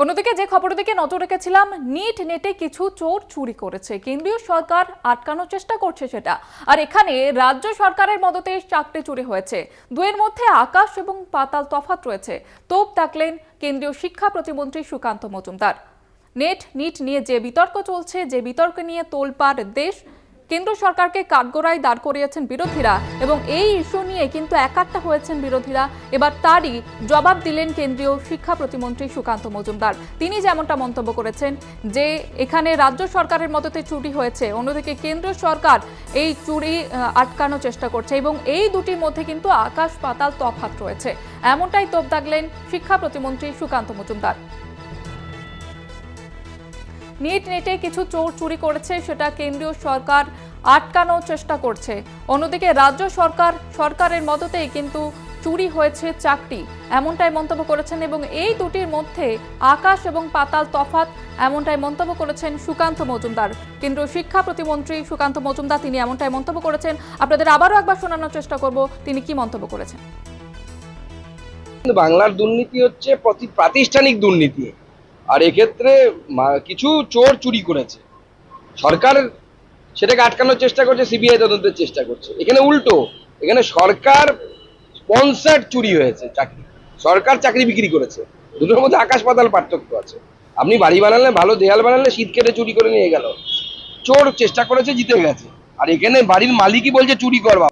অন্যদিকে যে খবরের দিকে নজর রেখেছিলাম, নিট নেটে কিছু চোর চুরি করেছে। কেন্দ্রীয় সরকার আটকানোর চেষ্টা করছে সেটা। আর এখানে রাজ্য সরকারের মদতে চাকরি চুরি হয়েছে। দুয়ের মধ্যে আকাশ এবং পাতাল তফাত রয়েছে। তোপ থাকলেন কেন্দ্রীয় শিক্ষা প্রতিমন্ত্রী সুকান্ত মজুমদার। নেট, নিট নিয়ে যে বিতর্ক চলছে, যে বিতর্ক নিয়ে তোলপাড় দেশ কেন্দ্র সরকারকে কাঠগড়ায় দাঁড় করিয়েছেন বিরোধীরা এবং এই ইস্যু নিয়ে কিন্তু একাট্টা হয়েছেন বিরোধীরা। এবার তারই জবাব দিলেন কেন্দ্রীয় শিক্ষা প্রতিমন্ত্রী সুকান্ত মজুমদার। তিনি যেমনটা মন্তব্য করেছেন যে, এখানে রাজ্য সরকারের মদতে চুরি হয়েছে, অন্যদিকে কেন্দ্র সরকার এই চুরি আটকানোর চেষ্টা করছে এবং এই দুটির মধ্যে কিন্তু আকাশ পাতাল তফাৎ রয়েছে। এমনটাই তোপ দাগলেন শিক্ষা প্রতিমন্ত্রী সুকান্ত মজুমদার। নিট নেটে কিছু চোর চুরি করেছে, সেটা কেন্দ্রীয় সরকার আটকানোর চেষ্টা করছে। অন্যদিকে রাজ্য সরকার, সরকারের মদতেই কিন্তু চুরি হয়েছে চাকরি। এমনটাই মন্তব্য করেছেন এবং এই দুটির মধ্যে আকাশ এবং পাতাল তফাত এমনটাই মন্তব্য করেছেন সুকান্ত মজুমদার। কেন্দ্রীয় শিক্ষা প্রতিমন্ত্রী সুকান্ত মজুমদার, তিনি এমনটাই মন্তব্য করেছেন। আপনাদের আবারও একবার শোনানোর চেষ্টা করব, তিনি কি মন্তব্য করেছেন? বাংলার দুর্নীতি হচ্ছে প্রতি প্রাতিষ্ঠানিক দুর্নীতি। আর এক্ষেত্রে কিছু চোর চুরি করেছে। সরকার সেটাকে আটকানোর চেষ্টা করছে, সিবিআই তদন্তের চেষ্টা করছে। এখানে উল্টো, এখানে সরকার স্পন্সার্ড চুরি হয়েছে, চাকরি। সরকার চাকরি বিক্রি করেছে। দুটোর মধ্যে আকাশ পাতাল পার্থক্য আছে। আপনি বাড়ি বানালে ভালো, দেয়াল বানালে শীত কেটে চুরি করে নিয়ে গেল। চোর চেষ্টা করেছে, জিতে গেছে। আর এখানে বাড়ির মালিকই বলছে, চুরি করবা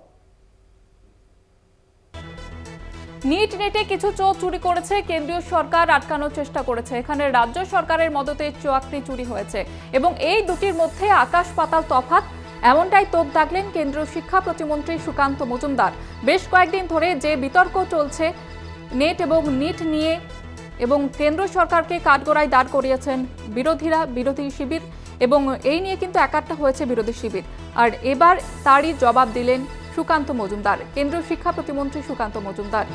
নিট নেটে কিছু চোর চুরি করেছে, কেন্দ্রীয় সরকার আটকানোর চেষ্টা করেছে। এখানে রাজ্য সরকারের মদতে চাকরি চুরি হয়েছে এবং এই দুটির মধ্যে আকাশ পাতাল তফাৎ, এমনটাই তোপ দাগলেন কেন্দ্রীয় শিক্ষা প্রতিমন্ত্রী সুকান্ত মজুমদার। বেশ কয়েকদিন ধরে যে বিতর্ক চলছে, নেট এবং নিট নিয়ে এবং কেন্দ্র সরকারকে কাঠগড়ায় দাঁড় করিয়েছেন বিরোধীরা, বিরোধী শিবির এবং এই নিয়ে কিন্তু একাট্টা হয়েছে বিরোধী শিবির। আর এবার তারই জবাব দিলেন সুকান্ত মজুমদার, কেন্দ্রীয় শিক্ষা প্রতিমন্ত্রী সুকান্ত মজুমদার।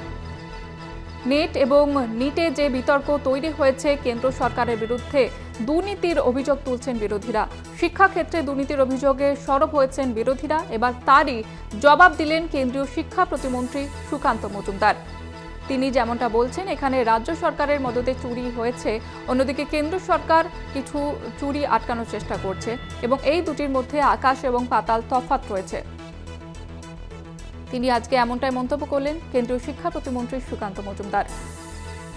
নেট এবং নিটে যে বিতর্ক তৈরি হয়েছে কেন্দ্র সরকারের বিরুদ্ধে, দুর্নীতির অভিযোগ তুলছেন বিরোধীরা। শিক্ষাক্ষেত্রে দুর্নীতির অভিযোগে সরব হয়েছেন বিরোধীরা। এবার তারই জবাব দিলেন কেন্দ্রীয় শিক্ষা প্রতিমন্ত্রী সুকান্ত মজুমদার। তিনি যেমনটা বলছেন, এখানে রাজ্য সরকারের মদতে চুরি হয়েছে, অন্যদিকে কেন্দ্র সরকার কিছু চুরি আটকানোর চেষ্টা করছে এবং এই দুটির মধ্যে আকাশ এবং পাতাল তফাৎ রয়েছে। তিনি আজকে এমনটাই মন্তব্য করলেন কেন্দ্রীয় শিক্ষা প্রতিমন্ত্রী সুকান্ত মজুমদার।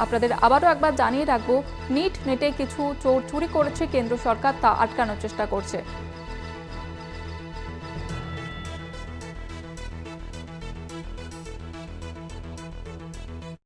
আপনাদের আবারও একবার জানিয়ে রাখব নিট নেটে কিছু চোর চুরি করেছে কেন্দ্র সরকার তা আটকানোর চেষ্টা করছে।